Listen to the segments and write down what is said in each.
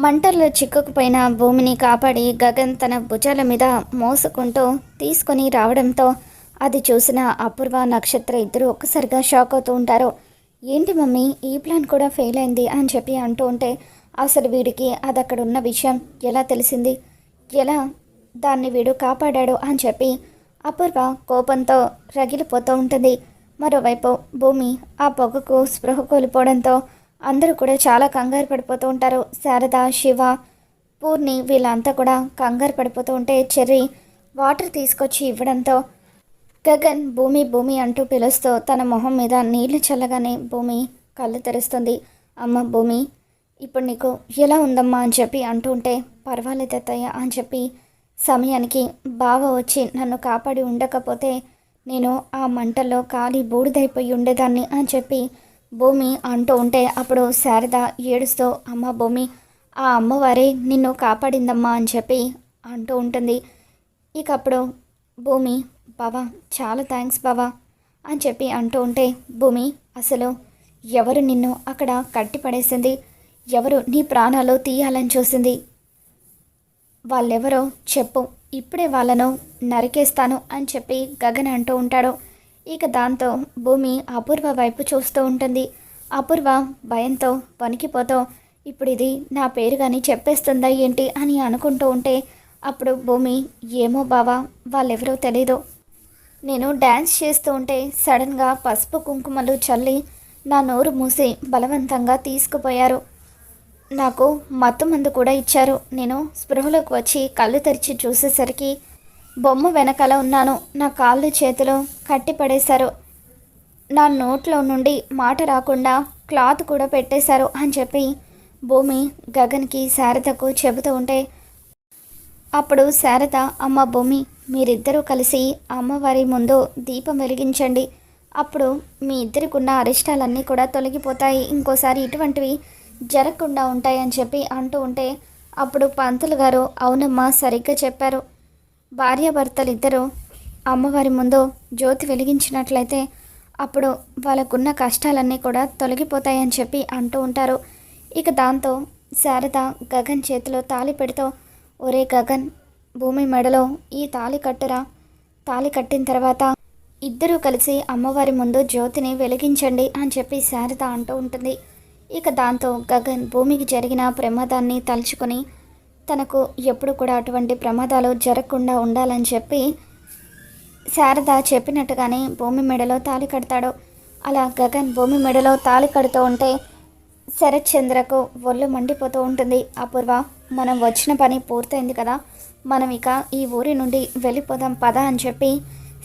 మంటల్లో చిక్కుకుపోయిన భూమిని కాపాడి గగన్ తన భుజాల మీద మోసుకుంటూ తీసుకొని రావడంతో అది చూసిన అపూర్వ నక్షత్ర ఇద్దరు ఒక్కసారిగా షాక్ అవుతూ ఉంటారు. ఏంటి మమ్మీ ఈ ప్లాన్ కూడా ఫెయిల్ అయింది అని చెప్పి అంటూ ఉంటే అసలు వీడికి అది అక్కడ ఉన్న విషయం ఎలా తెలిసింది? ఎలా దాన్ని వీడు కాపాడాడు? అని చెప్పి అపూర్వ కోపంతో రగిలిపోతూ ఉంటుంది. మరోవైపు భూమి ఆ పొగకు స్పృహ కోల్పోవడంతో అందరూ కూడా చాలా కంగారు పడిపోతూ ఉంటారు. శారద శివ పూర్ణి వీళ్ళంతా కూడా కంగారు పడిపోతూ ఉంటే చెర్రీ వాటర్ తీసుకొచ్చి ఇవ్వడంతో గగన్ భూమి భూమి అంటూ పిలుస్తూ తన మొహం మీద నీళ్ళు చల్లగానే భూమి కళ్ళు తెరుస్తుంది. అమ్మ భూమి ఇప్పుడు నీకు ఎలా ఉందమ్మా అని చెప్పి అంటూ ఉంటే పర్వాలేదు అత్తయ్య అని చెప్పి సమయానికి బావ వచ్చి నన్ను కాపాడి ఉండకపోతే నేను ఆ మంటల్లో కాలి బూడిదైపోయి ఉండేదాన్ని అని చెప్పి భూమి అంటూ ఉంటే అప్పుడు శారద ఏడుస్తూ అమ్మ భూమి ఆ అమ్మవారే నిన్ను కాపాడిందమ్మా అని చెప్పి అంటూ ఉంటుంది. ఇక అప్పుడు భూమి బావా చాలా థ్యాంక్స్ బావా అని చెప్పి అంటూ ఉంటే భూమి అసలు ఎవరు నిన్ను అక్కడ కట్టిపడేసింది? ఎవరు నీ ప్రాణాలు తీయాలని చూసింది? వాళ్ళెవరో చెప్పు ఇప్పుడే వాళ్ళను నరికేస్తాను అని చెప్పి గగన్ అంటూ ఉంటాడు. ఇక దాంతో భూమి అపూర్వ వైపు చూస్తూ ఉంటుంది. అపూర్వ భయంతో వణికిపోతూ ఇప్పుడు ఇది నా పేరు కానీ చెప్పేస్తుందా ఏంటి? అని అనుకుంటూ ఉంటే అప్పుడు భూమి ఏమో బావా వాళ్ళెవరో తెలీదు. నేను డ్యాన్స్ చేస్తూ ఉంటే సడన్గా పసుపు కుంకుమలు చల్లి నా నోరు మూసి బలవంతంగా తీసుకుపోయారు. నాకు మత్తు మందు కూడా ఇచ్చారు. నేను స్పృహలోకి వచ్చి కళ్ళు తెరిచి చూసేసరికి బొమ్మ వెనకాల ఉన్నాను. నా కాళ్ళు చేతులు కట్టి పడేశారు నా నోట్లో నుండి మాట రాకుండా క్లాత్ కూడా పెట్టేశారు అని చెప్పి భూమి గగన్కి శారదకు చెబుతూ ఉంటే అప్పుడు శారద అమ్మ భూమి మీరిద్దరూ కలిసి అమ్మవారి ముందు దీపం వెలిగించండి. అప్పుడు మీ ఇద్దరికి ఉన్న అరిష్టాలన్నీ కూడా తొలగిపోతాయి. ఇంకోసారి ఇటువంటివి జరగకుండా ఉంటాయని చెప్పి అంటూ ఉంటే అప్పుడు పంతులు గారు అవునమ్మా సరిగ్గా చెప్పారు. భార్యాభర్తలిద్దరూ అమ్మవారి ముందు జ్యోతి వెలిగించినట్లయితే అప్పుడు వాళ్ళకున్న కష్టాలన్నీ కూడా తొలగిపోతాయని చెప్పి అంటూ ఉంటారు. ఇక దాంతో శారద గగన్ చేతిలో తాళి పెడుతూ ఒరే గగన్ భూమి మెడలో ఈ తాళి కట్టురా. తాళి కట్టిన తర్వాత ఇద్దరూ కలిసి అమ్మవారి ముందు జ్యోతిని వెలిగించండి అని చెప్పి శారద అంటూ ఉంటుంది. ఇక దాంతో గగన్ భూమికి జరిగిన ప్రమాదాన్ని తలుచుకొని తనకు ఎప్పుడు కూడా అటువంటి ప్రమాదాలు జరగకుండా ఉండాలని చెప్పి శారద చెప్పినట్టుగానే భూమి మెడలో తాళి కడతాడు. అలా గగన్ భూమి మెడలో తాళి కడుతూ ఉంటే శరత్ చంద్రకు ఒళ్ళు మండిపోతూ ఉంటుంది. అపూర్వ మనం వచ్చిన పని పూర్తయింది కదా. మనం ఇక ఈ ఊరి నుండి వెళ్ళిపోదాం పద అని చెప్పి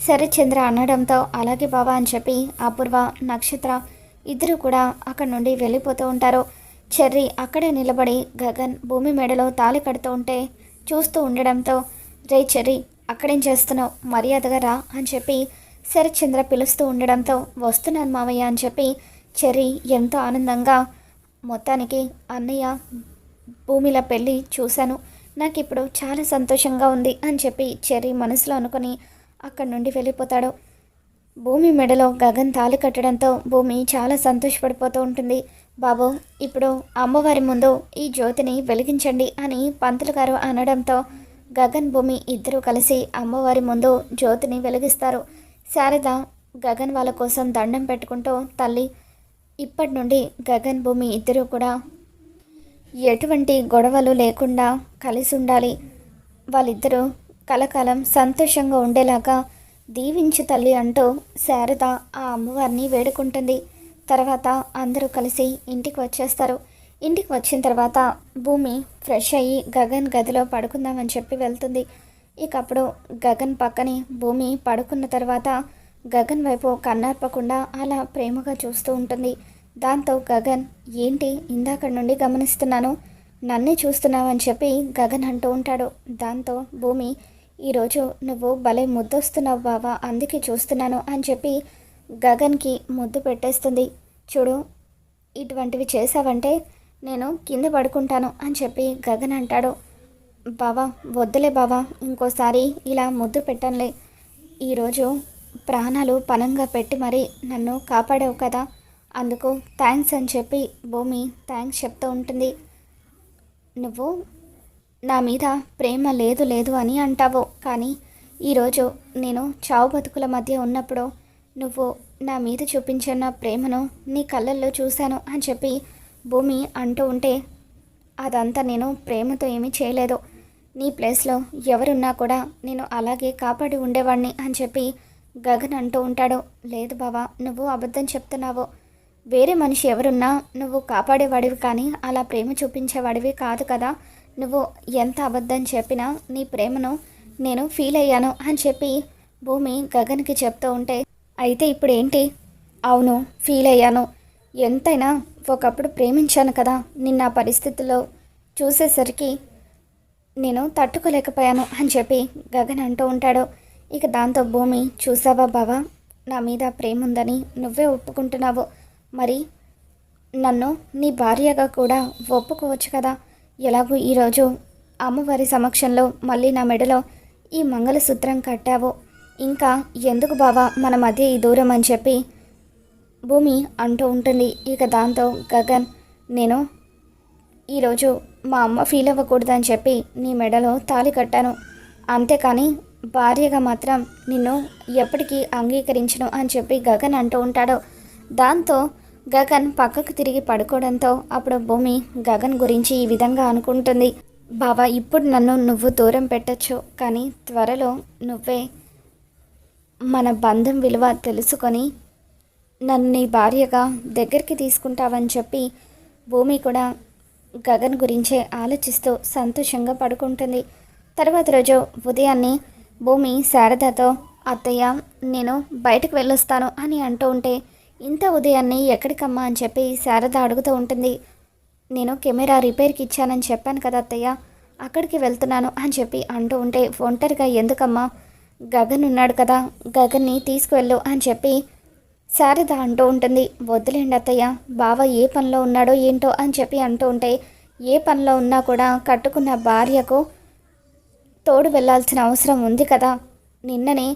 శరత్ చంద్ర అనడంతో అలాగే బావా అని చెప్పి అపూర్వ నక్షత్ర ఇద్దరు కూడా అక్కడ నుండి వెళ్ళిపోతూ ఉంటారు. చెర్రీ అక్కడే నిలబడి గగన్ భూమి మెడలో తాళి కడుతూ ఉంటే చూస్తూ ఉండడంతో రే చెర్రీ అక్కడేం చేస్తున్నావు? మర్యాదగా రా అని చెప్పి శరత్చంద్ర పిలుస్తూ ఉండడంతో వస్తున్నాను మావయ్య అని చెప్పి చెర్రీ ఎంతో ఆనందంగా మొత్తానికి అన్నయ్య భూమిల పెళ్ళి చూశాను. నాకు ఇప్పుడు చాలా సంతోషంగా ఉంది అని చెప్పి చెర్రీ మనసులో అనుకొని అక్కడి నుండి వెళ్ళిపోతాడు. భూమి మెడలో గగన్ తాళి కట్టడంతో భూమి చాలా సంతోషపడిపోతూ ఉంటుంది. బాబు ఇప్పుడు అమ్మవారి ముందు ఈ జ్యోతిని వెలిగించండి అని పంతులు గారు అనడంతో గగన్ భూమి ఇద్దరూ కలిసి అమ్మవారి ముందు జ్యోతిని వెలిగిస్తారు. శారద గగన్ వాళ్ళ కోసం దండం పెట్టుకుంటూ తల్లి ఇప్పటి నుండి గగన్ భూమి ఇద్దరూ కూడా ఎటువంటి గొడవలు లేకుండా కలిసి ఉండాలి. వాళ్ళిద్దరూ కలకాలం సంతోషంగా ఉండేలాగా దీవించు తల్లి అంటూ శారద ఆ అమ్మవారిని వేడుకుంటుంది. తర్వాత అందరూ కలిసి ఇంటికి వచ్చేస్తారు. ఇంటికి వచ్చిన తర్వాత భూమి ఫ్రెష్ అయ్యి గగన్ గదిలో పడుకుందామని చెప్పి వెళ్తుంది. ఇక అప్పుడు గగన్ పక్కనే భూమి పడుకున్న తర్వాత గగన్ వైపు కన్నార్పకుండా అలా ప్రేమగా చూస్తూ ఉంటుంది. దాంతో గగన్ ఏంటి ఇందాక నుండి గమనిస్తున్నాను? నన్నే చూస్తున్నావని చెప్పి గగన్ అంటూ ఉంటాడు. దాంతో భూమి ఈరోజు నువ్వు భలే ముద్దొస్తున్నావు బావా అందుకే చూస్తున్నాను అని చెప్పి గగన్కి ముద్దు పెట్టేస్తుంది. చూడు ఇటువంటివి చేసావంటే నేను కింద పడుకుంటాను అని చెప్పి గగన్ అంటాడు. బావా వద్దులే బావా ఇంకోసారి ఇలా ముద్దు పెట్టనులే. ఈరోజు ప్రాణాలు పనంగా పెట్టి మరి నన్ను కాపాడావు కదా. అందుకు థ్యాంక్స్ అని చెప్పి భూమి థ్యాంక్స్ చెప్తూ ఉంటుంది. నువ్వు నా మీద ప్రేమ లేదు లేదు అని అంటావు. కానీ ఈరోజు నేను చావు బతుకుల మధ్య ఉన్నప్పుడు నువ్వు నా మీద చూపించిన ప్రేమను నీ కళ్ళల్లో చూశాను అని చెప్పి భూమి అంటూ ఉంటే అదంతా నేను ప్రేమతో ఏమీ చేయలేదు. నీ ప్లేస్లో ఎవరున్నా కూడా నేను అలాగే కాపాడి ఉండేవాడిని అని చెప్పి గగన్ అంటూ ఉంటాడు. లేదు బావా నువ్వు అబద్ధం చెప్తున్నావు. వేరే మనిషి ఎవరున్నా నువ్వు కాపాడేవాడివి కానీ అలా ప్రేమ చూపించేవాడివి కాదు కదా. నువ్వు ఎంత అబద్ధం చెప్పినా నీ ప్రేమను నేను ఫీల్ అయ్యాను అని చెప్పి భూమి గగన్కి చెప్తూ ఉంటే అయితే ఇప్పుడు ఏంటి అవును ఫీల్ అయ్యాను ఎంతైనా ఒకప్పుడు ప్రేమించాను కదా నిన్న ఆ పరిస్థితుల్లో చూసేసరికి నేను తట్టుకోలేకపోయాను అని చెప్పి గగన్ అంటూ ఉంటాడు. ఇక దాంతో భూమి చూసావా బావా? నా మీద ప్రేమ ఉందని నువ్వే ఒప్పుకుంటున్నావు. మరి నన్ను నీ భార్యగా కూడా ఒప్పుకోవచ్చు కదా? ఎలాగూ ఈరోజు అమ్మవారి సమక్షంలో మళ్ళీ నా మెడలో ఈ మంగళసూత్రం కట్టావు. ఇంకా ఎందుకు బావా మన మధ్య ఈ దూరం అని చెప్పి భూమి అంటూ ఉంటుంది. ఇక దాంతో గగన్ నేను ఈరోజు మా అమ్మ ఫీల్ అవ్వకూడదని చెప్పి నీ మెడలో తాళి కట్టాను. అంతేకాని భార్యగా మాత్రం నిన్ను ఎప్పటికీ అంగీకరించను అని చెప్పి గగన్ అంటూ ఉంటాడు. దాంతో గగన్ పక్కకు తిరిగి పడుకోవడంతో అప్పుడు భూమి గగన్ గురించి ఈ విధంగా అనుకుంటుంది. బావా ఇప్పుడు నన్ను నువ్వు దూరం పెట్టచ్చు కానీ త్వరలో నువ్వే మన బంధం విలువ తెలుసుకొని నన్ను నీ భార్యగా దగ్గరికి తీసుకుంటావని చెప్పి భూమి కూడా గగన్ గురించే ఆలోచిస్తూ సంతోషంగా పడుకుంటుంది. తర్వాత రోజు ఉదయాన్నే భూమి శారదతో అత్తయ్య నేను బయటకు వెళ్ళొస్తాను అని అంటూ ఉంటే ఇంత ఉదయాన్నే ఎక్కడికమ్మా అని చెప్పి శారద అడుగుతూ ఉంటుంది. నేను కెమెరా రిపేర్కి ఇచ్చానని చెప్పాను కదా అత్తయ్య అక్కడికి వెళ్తున్నాను అని చెప్పి అంటూ ఉంటే ఒంటరిగా ఎందుకమ్మా? గగన్ ఉన్నాడు కదా గగన్ని తీసుకువెళ్ళు అని చెప్పి శారద అంటూ ఉంటుంది. వద్దులేండి అత్తయ్య బావ ఏ పనిలో ఉన్నాడో ఏంటో అని చెప్పి అంటూ ఉంటే ఏ పనిలో ఉన్నా కూడా కట్టుకున్న భార్యకు తోడు వెళ్ళాల్సిన అవసరం ఉంది కదా. నిన్ననే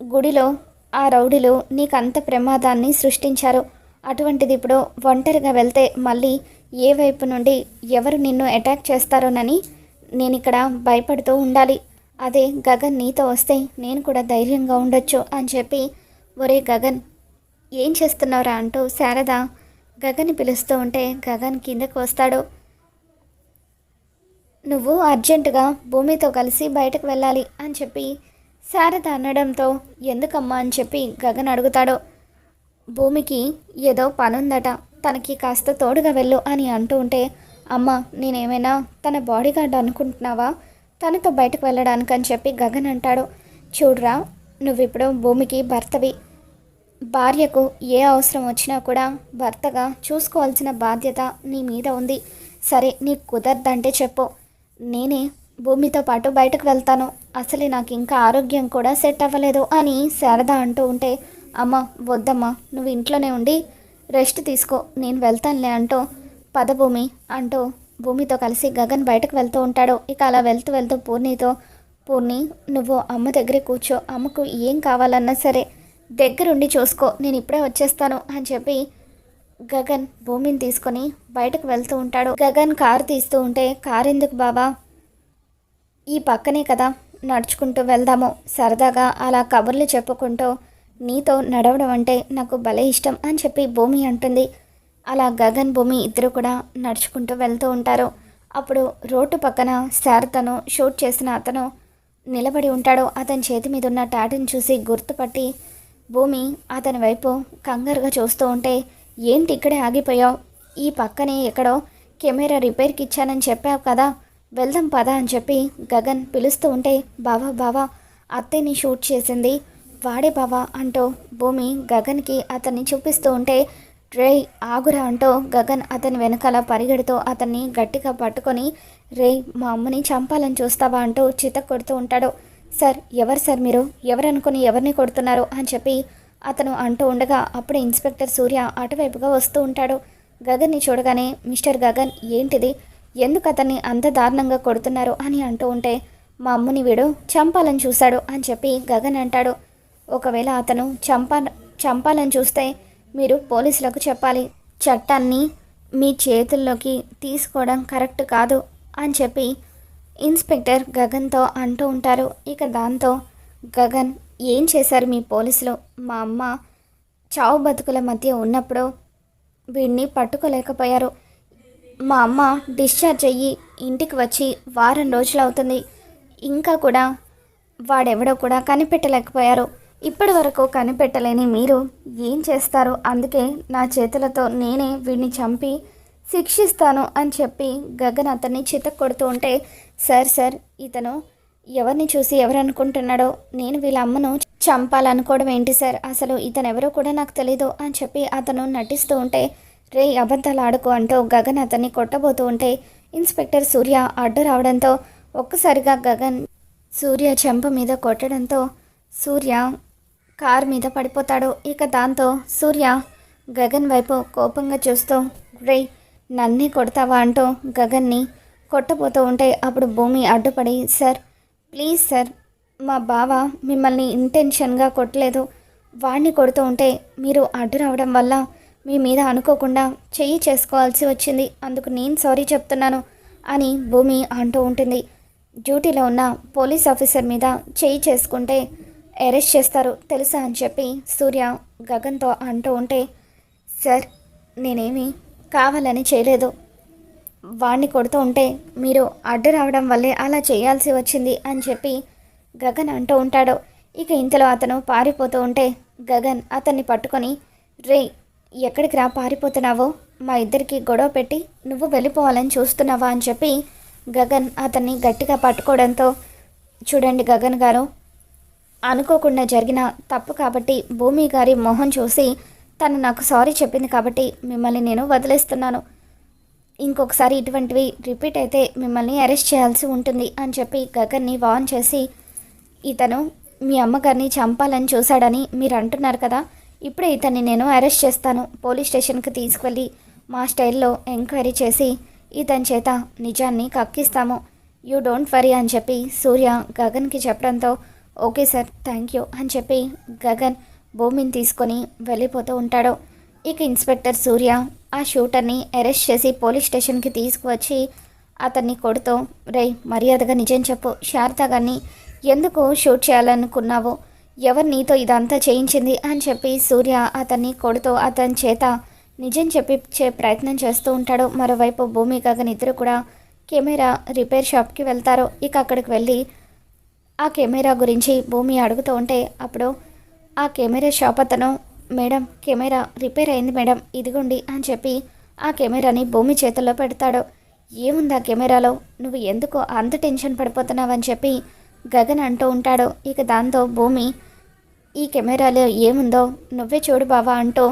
గుడిలో ఆ రౌడీలు నీకు అంత ప్రమాదాన్ని సృష్టించారు. అటువంటిది ఇప్పుడు ఒంటరిగా వెళ్తే మళ్ళీ ఏ వైపు నుండి ఎవరు నిన్ను అటాక్ చేస్తారోనని నేను ఇక్కడ భయపడుతూ ఉండాలి. అదే గగన్ నీతో వస్తే నేను కూడా ధైర్యంగా ఉండొచ్చు అని చెప్పి ఒరే గగన్ ఏం చేస్తున్నావురా? అంటూ శారద గగన్ని పిలుస్తూ ఉంటే గగన్ కిందకు వస్తాడు. నువ్వు అర్జెంటుగా భూమితో కలిసి బయటకు వెళ్ళాలి అని చెప్పి శారద అనడంతో ఎందుకమ్మా? అని చెప్పి గగన్ అడుగుతాడు. భూమికి ఏదో పనుందట తనకి కాస్త తోడుగా వెళ్ళు అని అంటూ ఉంటే అమ్మ నేనేమైనా తన బాడీ గార్డ్ అనుకుంటున్నావా? తనతో బయటకు వెళ్ళడానికి అని చెప్పి గగన్ అంటాడు. చూడరా నువ్విప్పుడు భూమికి భర్తవి. భార్యకు ఏ అవసరం వచ్చినా కూడా భర్తగా చూసుకోవాల్సిన బాధ్యత నీ మీద ఉంది. సరే నీకు కుదరదంటే చెప్పు. నేనే భూమితో పాటు బయటకు వెళ్తాను. అసలే నాకు ఇంకా ఆరోగ్యం కూడా సెట్ అవ్వలేదు అని శారద అంటూ ఉంటే అమ్మ వద్దమ్మా నువ్వు ఇంట్లోనే ఉండి రెస్ట్ తీసుకో. నేను వెళ్తానులే అంటూ పదభూమి అంటూ భూమితో కలిసి గగన్ బయటకు వెళ్తూ ఉంటాడు. ఇక అలా వెళ్తూ వెళ్తూ పూర్ణితో పూర్ణి నువ్వు అమ్మ దగ్గరే కూర్చో. అమ్మకు ఏం కావాలన్నా సరే దగ్గరుండి చూసుకో. నేను ఇప్పుడే వచ్చేస్తాను అని చెప్పి గగన్ భూమిని తీసుకొని బయటకు వెళ్తూ ఉంటాడు. గగన్ కారు తీస్తూ ఉంటే కారు ఎందుకు బాబా ఈ పక్కనే కదా. నడుచుకుంటూ వెళ్దాము. సరదాగా అలా కబుర్లు చెప్పుకుంటూ నీతో నడవడం అంటే నాకు భలే ఇష్టం అని చెప్పి భూమి అంటుంది. అలా గగన్ భూమి ఇద్దరు కూడా నడుచుకుంటూ వెళ్తూ ఉంటారు. అప్పుడు రోడ్డు పక్కన శారదను షూట్ చేసిన అతను నిలబడి ఉంటాడు. అతని చేతి మీద ఉన్న టాటూని చూసి గుర్తుపట్టి భూమి అతని వైపు కంగారుగా చూస్తూ ఉంటే ఏంటి ఇక్కడే ఆగిపోయావు? ఈ పక్కనే ఎక్కడో కెమెరా రిపేర్కి ఇచ్చానని చెప్పావు కదా. వెళ్దాం పదా అని చెప్పి గగన్ పిలుస్తూ ఉంటే బావా బావా అత్తయ్యని షూట్ చేసింది వాడే బావా అంటూ భూమి గగన్కి అతన్ని చూపిస్తూ ఉంటే రే ఆగురా అంటూ గగన్ అతని వెనకాల పరిగెడుతూ అతన్ని గట్టిగా పట్టుకొని రే మా అమ్మని చంపాలని చూస్తావా అంటూ చిత కొడుతూ ఉంటాడు. సార్ ఎవరు సార్ మీరు? ఎవరనుకుని ఎవరిని కొడుతున్నారు అని చెప్పి అతను అంటూ ఉండగా అప్పుడే ఇన్స్పెక్టర్ సూర్య అటువైపుగా వస్తూ ఉంటాడు. గగన్ని చూడగానే మిస్టర్ గగన్ ఏంటిది? ఎందుకు అతన్ని అంత దారుణంగా కొడుతున్నారు అని అంటూ ఉంటే మా అమ్మని వీడు చంపాలని చూశాడు అని చెప్పి గగన్ అంటాడు. ఒకవేళ అతను చంపా చంపాలని చూస్తే మీరు పోలీసులకు చెప్పాలి. చట్టాన్ని మీ చేతుల్లోకి తీసుకోవడం కరెక్ట్ కాదు అని చెప్పి ఇన్స్పెక్టర్ గగన్తో అంటూ ఉంటారు. ఇక దాంతో గగన్ ఏం చేశారు మీ పోలీసులు? మా అమ్మ చావు బతుకుల మధ్య ఉన్నప్పుడు వీడిని పట్టుకోలేకపోయారు. మా అమ్మ డిశ్చార్జ్ అయ్యి ఇంటికి వచ్చి వారం రోజులు అవుతుంది ఇంకా కూడా వాడెవడో కూడా కనిపెట్టలేకపోయారు. ఇప్పటి వరకు కనిపెట్టలేని మీరు ఏం చేస్తారు? అందుకే నా చేతులతో నేనే వీడిని చంపి శిక్షిస్తాను అని చెప్పి గగన్ అతన్ని చితక్ కొడుతూ ఉంటే సార్ సార్ ఇతను ఎవరిని చూసి ఎవరు అనుకుంటున్నాడో నేను వీళ్ళ అమ్మను చంపాలనుకోవడం ఏంటి సార్? అసలు ఇతను ఎవరో కూడా నాకు తెలీదు అని చెప్పి అతను నటిస్తూ ఉంటే రే అబద్ధాలు ఆడుకో అంటూ గగన్ అతన్ని కొట్టబోతూ ఉంటే ఇన్స్పెక్టర్ సూర్య అడ్డు రావడంతో ఒక్కసారిగా గగన్ సూర్య చెంప మీద కొట్టడంతో సూర్య కార్ మీద పడిపోతాడు. ఇక దాంతో సూర్య గగన్ వైపు కోపంగా చూస్తూ రే నన్నే కొడతావా? అంటూ గగన్ని కొట్టబోతూ ఉంటే అప్పుడు భూమి అడ్డుపడి సార్ ప్లీజ్ సార్ మా బావ మిమ్మల్ని ఇంటెన్షన్గా కొట్టలేదు. వాడిని కొడుతూ ఉంటే మీరు అడ్డు రావడం వల్ల మీ మీద అనుకోకుండా చెయ్యి చేసుకోవాల్సి వచ్చింది. అందుకు నేను సారీ చెప్తున్నాను అని భూమి అంటూ ఉంటుంది. డ్యూటీలో ఉన్న పోలీస్ ఆఫీసర్ మీద చెయ్యి చేసుకుంటే అరెస్ట్ చేస్తారు. తెలుసా అని చెప్పి సూర్య గగన్తో అంటూ ఉంటే సార్ నేనేమి కావాలని చేయలేదు. వాడిని కొడుతూ ఉంటే మీరు అడ్డు రావడం వల్లే అలా చేయాల్సి వచ్చింది అని చెప్పి గగన్ అంటూ ఉంటాడు. ఇక ఇంతలో అతను పారిపోతూ ఉంటే గగన్ అతన్ని పట్టుకొని రే ఎక్కడికి రా పారిపోతున్నావో? మా ఇద్దరికి గొడవ పెట్టి నువ్వు వెళ్ళిపోవాలని చూస్తున్నావా? అని చెప్పి గగన్ అతన్ని గట్టిగా పట్టుకోవడంతో చూడండి గగన్ గారు అనుకోకుండా జరిగిన తప్పు కాబట్టి భూమి గారి మొహం చూసి తను నాకు సారీ చెప్పింది కాబట్టి మిమ్మల్ని నేను వదిలేస్తున్నాను. ఇంకొకసారి ఇటువంటివి రిపీట్ అయితే మిమ్మల్ని అరెస్ట్ చేయాల్సి ఉంటుంది అని చెప్పి గగన్ని వాన్ చేసి ఇతను మీ అమ్మగారిని చంపాలని చూశాడని మీరు అంటున్నారు కదా ఇప్పుడే ఇతన్ని నేను అరెస్ట్ చేస్తాను. పోలీస్ స్టేషన్కి తీసుకువెళ్ళి మా స్టైల్లో ఎంక్వైరీ చేసి ఇతని చేత నిజాన్ని కక్కిస్తాము. యూ డోంట్ వరీ అని చెప్పి సూర్య గగన్కి చెప్పడంతో ఓకే సార్ థ్యాంక్ యూ అని చెప్పి గగన్ భూమిని తీసుకొని వెళ్ళిపోతూ ఉంటాడు. ఇక ఇన్స్పెక్టర్ సూర్య ఆ షూటర్ని అరెస్ట్ చేసి పోలీస్ స్టేషన్కి తీసుకువచ్చి అతన్ని కొడుతూ రే మర్యాదగా నిజం చెప్పు. శారద గారిని ఎందుకు షూట్ చేయాలనుకున్నావో? ఎవరు నీతో ఇదంతా చేయించింది? అని చెప్పి సూర్య అతన్ని కొడుతూ అతని చేత నిజం చెప్పిచ్చే ప్రయత్నం చేస్తూ ఉంటాడు. మరోవైపు భూమి గగన్ ఇద్దరు కూడా కెమెరా రిపేర్ షాప్కి వెళ్తారు. ఇక అక్కడికి వెళ్ళి ఆ కెమెరా గురించి భూమి అడుగుతూ ఉంటే అప్పుడు ఆ కెమెరా షాప్ అతను మేడం కెమెరా రిపేర్ అయింది మేడం ఇదిగోండి అని చెప్పి ఆ కెమెరాని భూమి చేతుల్లో పెడతాడు. ఏముంది ఆ కెమెరాలో? నువ్వు ఎందుకు అంత టెన్షన్ పడిపోతున్నావని చెప్పి గగన్ అంటూ ఉంటాడు. ఇక దాంతో భూమి ఈ కెమెరాలో ఏముందో నువ్వే చూడు బావా అంటూ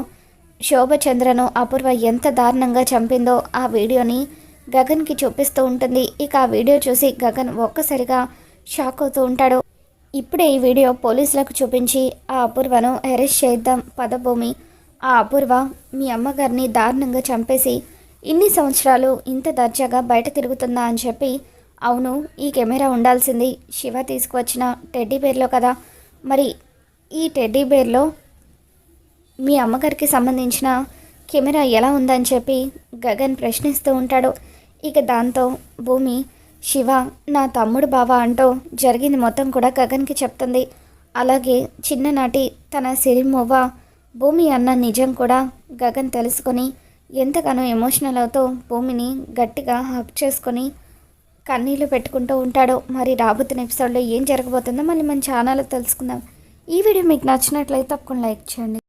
శోభచంద్రను అపూర్వ ఎంత దారుణంగా చంపిందో ఆ వీడియోని గగన్కి చూపిస్తూ ఉంటుంది. ఇక ఆ వీడియో చూసి గగన్ ఒక్కసారిగా షాక్ అవుతూ ఉంటాడు. ఇప్పుడే ఈ వీడియో పోలీసులకు చూపించి ఆ అపూర్వను అరెస్ట్ చేద్దాం పదభూమి. ఆ అపూర్వ మీ అమ్మగారిని దారుణంగా చంపేసి ఇన్ని సంవత్సరాలు ఇంత దర్జాగా బయట తిరుగుతుందా అని చెప్పి అవును ఈ కెమెరా ఉండాల్సింది శివ తీసుకువచ్చిన టెడ్డీ బేర్లో కదా. మరి ఈ టెడ్డీ బేర్లో మీ అమ్మగారికి సంబంధించిన కెమెరా ఎలా ఉందని చెప్పి గగన్ ప్రశ్నిస్తూ ఉంటాడు. ఇక దాంతో భూమి శివ నా తమ్ముడు బావ అంటూ జరిగింది మొత్తం కూడా గగన్కి చెప్తుంది. అలాగే చిన్ననాటి తన సిరిమోవ భూమి అన్న నిజం కూడా గగన్ తెలుసుకొని ఎంతగానో ఎమోషనల్ అవుతూ భూమిని గట్టిగా హక్ చేసుకొని కన్నీళ్ళు పెట్టుకుంటూ ఉంటాడు. మరి రాబోతున్న ఎపిసోడ్లో ఏం జరగబోతుందో మళ్ళీ మన ఛానల్లో తెలుసుకుందాం. ఈ వీడియో మీకు నచ్చినట్లయితే తప్పకుండా లైక్ చేయండి.